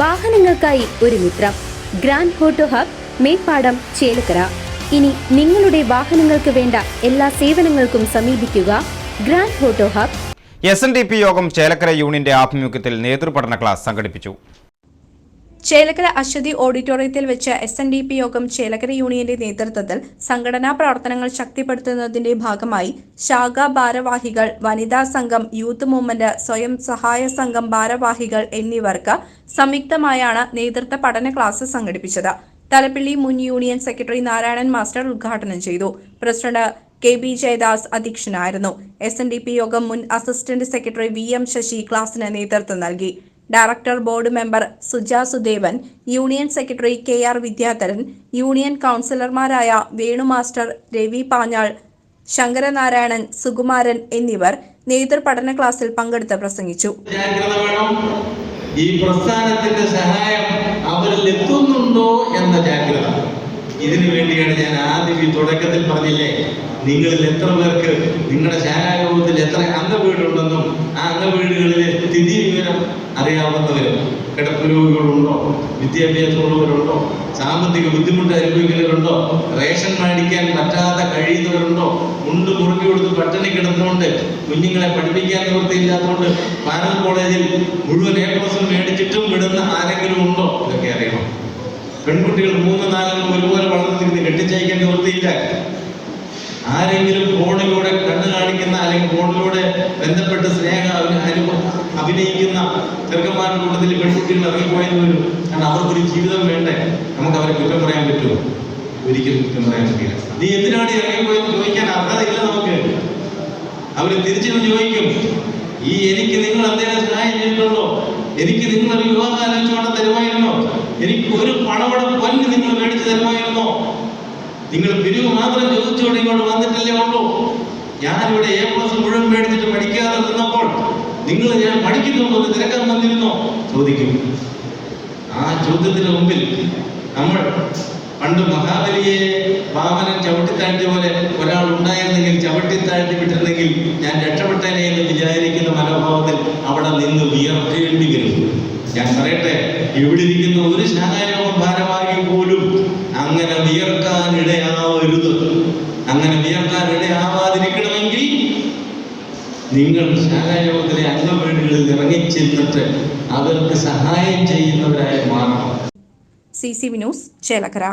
വാഹനങ്ങൾക്കായി ഒരു മിത്രം. Grand auto hub Meppadam Chelakkara. ഇനി നിങ്ങളുടെ വാഹനങ്ങൾക്ക് വേണ്ട എല്ലാ സേവനങ്ങൾക്കും സമീപിക്കുക grand ഹോട്ടോ hub. S N D P യോഗം ചേലക്കര യൂണിയന്റെ ആഭിമുഖ്യത്തിൽ നേതൃപഠന ക്ലാസ് സംഘടിപ്പിച്ചു. ചേലക്കര അശ്വതി ഓഡിറ്റോറിയത്തിൽ വെച്ച് എസ് എൻ ഡി പി യോഗം ചേലക്കര യൂണിയന്റെ നേതൃത്വത്തിൽ സംഘടനാ പ്രവർത്തനങ്ങൾ ശക്തിപ്പെടുത്തുന്നതിന്റെ ഭാഗമായി ശാഖാ ഭാരവാഹികൾ വനിതാ സംഘം യൂത്ത് മൂവ്മെന്റ് സ്വയം സഹായ സംഘം ഭാരവാഹികൾ എന്നിവർക്ക് സംയുക്തമായാണ് നേതൃത്വ പഠന ക്ലാസ് സംഘടിപ്പിച്ചത്. തലപ്പിള്ളി മുൻ യൂണിയൻ സെക്രട്ടറി നാരായണൻ മാസ്റ്റർ ഉദ്ഘാടനം ചെയ്തു. പ്രസിഡന്റ് കെ ബി ജയദാസ് അധ്യക്ഷനായിരുന്നു. എസ് എൻ ഡി പി യോഗം മുൻ assistant secretary V M Sasi ക്ലാസിന് നേതൃത്വം നൽകി. Director board member Suja Sudevan union secretary K R Vidyadharan union കൗൺസിലർമാരായ വേണു മാസ്റ്റർ രവി പാഞ്ഞാൾ ശങ്കരനാരായണൻ സുകുമാരൻ എന്നിവർ നേതൃപഠന ക്ലാസ്സിൽ പങ്കെടുത്ത് പ്രസംഗിച്ചു. ഈ പ്രസ്ഥാനത്തിന്റെ സഹായം അവരിൽ എത്തുന്നുണ്ടോ എന്ന ജാഗ്രത. ഇതിനു വേണ്ടിയാണ് ഞാൻ ആദ്യം ഈ തുടക്കത്തിൽ പറഞ്ഞില്ലേ നിങ്ങളിൽ എത്ര പേർക്ക് നിങ്ങളുടെ ശാഖായോഗത്തിൽ എത്ര അംഗവീടുണ്ടെന്നും ആ അംഗവീടുകളിലെ സ്ഥിതി അറിയാവുന്നവരും കിടപ്പ് രോഗികളുണ്ടോ വിദ്യാഭ്യാസമുള്ളവരുണ്ടോ? സാമ്പത്തിക ബുദ്ധിമുട്ട് അനുഭവിക്കുന്നവരുണ്ടോ? റേഷൻ മേടിക്കാൻ പറ്റാതെ കഴിയുന്നവരുണ്ടോ? മുണ്ട് മുറുക്കി കൊടുത്ത് പട്ടിണി കിടന്നുകൊണ്ട് കുഞ്ഞുങ്ങളെ പഠിപ്പിക്കാൻ നിവൃത്തിയില്ലാത്തതുകൊണ്ട് പാനൽ കോളേജിൽ മുഴുവൻ എ പ്ലസ് മേടിച്ചിട്ടും വിടുന്ന ആരെങ്കിലും ഉണ്ടോ? ഇതൊക്കെ അറിയണം. പെൺകുട്ടികൾ മൂന്ന് നാലെണ്ണം ഒരുപോലെ വളർന്നിരുന്ന് കെട്ടിച്ചയക്കാൻ നിവൃത്തിയില്ല. ആരെങ്കിലും ഫോണിലൂടെ അല്ലെങ്കിൽ ഫോണിലൂടെ ബന്ധപ്പെട്ട് സ്നേഹ അഭിനയിക്കുന്ന ചെറുക്കന്മാരുടെ കൂട്ടത്തിൽ പെൺകുട്ടികൾ ഇറങ്ങിപ്പോയെന്ന് വരും. കാരണം അവർക്കൊരു ജീവിതം വേണ്ടേ? നമുക്ക് അവരെ കുറ്റം പറയാൻ പറ്റുമോ? ഒരിക്കലും കുറ്റം പറയാൻ പറ്റില്ല. നീ എന്തിനാണ് ഇറങ്ങിപ്പോയെന്ന് ചോദിക്കാൻ അർഹതയില്ല നമുക്ക്. അവർ തിരിച്ചു ചോദിക്കും ഈ എനിക്ക് നിങ്ങൾ എന്തെങ്കിലും സഹായം ചെയ്തിട്ടുണ്ടോ? എനിക്ക് നിങ്ങൾ ഒരു വിവാഹം ആലോചിച്ചുകൊണ്ട് തരുമായിരുന്നോ? എനിക്ക് ഒരു പണവട പൊന്ന് നിങ്ങൾ മേടിച്ചു തരുമായിരുന്നോ? നിങ്ങൾ പിരിവ് മാത്രം ചോദിച്ചുകൊണ്ട് ഇങ്ങോട്ട് വന്നിട്ടല്ലേ ഉള്ളൂ. ഞാനിവിടെ നിങ്ങൾ ഞാൻ പഠിക്കുന്നുണ്ടോ തിരക്കാൻ വന്നിരുന്നോ? ചോദിക്കും. ആ ചോദ്യത്തിന് മുമ്പിൽ നമ്മൾ പണ്ട് മഹാബലിയെ പാവനൻ ചവിട്ടിത്താഴ്ത്തിയ പോലെ ഒരാൾ ഉണ്ടായിരുന്നെങ്കിൽ ചവിട്ടിത്താഴ്ത്തി വിട്ടിരുന്നെങ്കിൽ ഞാൻ രക്ഷപ്പെട്ടേനെ എന്ന് വിചാരിക്കുന്ന മനോഭാവത്തിൽ അവിടെ നിന്ന് വിയർക്കേണ്ടി വരും. ഞാൻ പറയട്ടെ ഇവിടെ ഇരിക്കുന്ന ഒരു ശാഖായോഗ നിങ്ങൾ ശാഖായോഗത്തിലെ അംഗവീടുകളിൽ ഇറങ്ങിച്ചെന്നിട്ട് അവർക്ക് സഹായം ചെയ്യുന്നവരായി മാറണം. C C Vinos Chelakkara.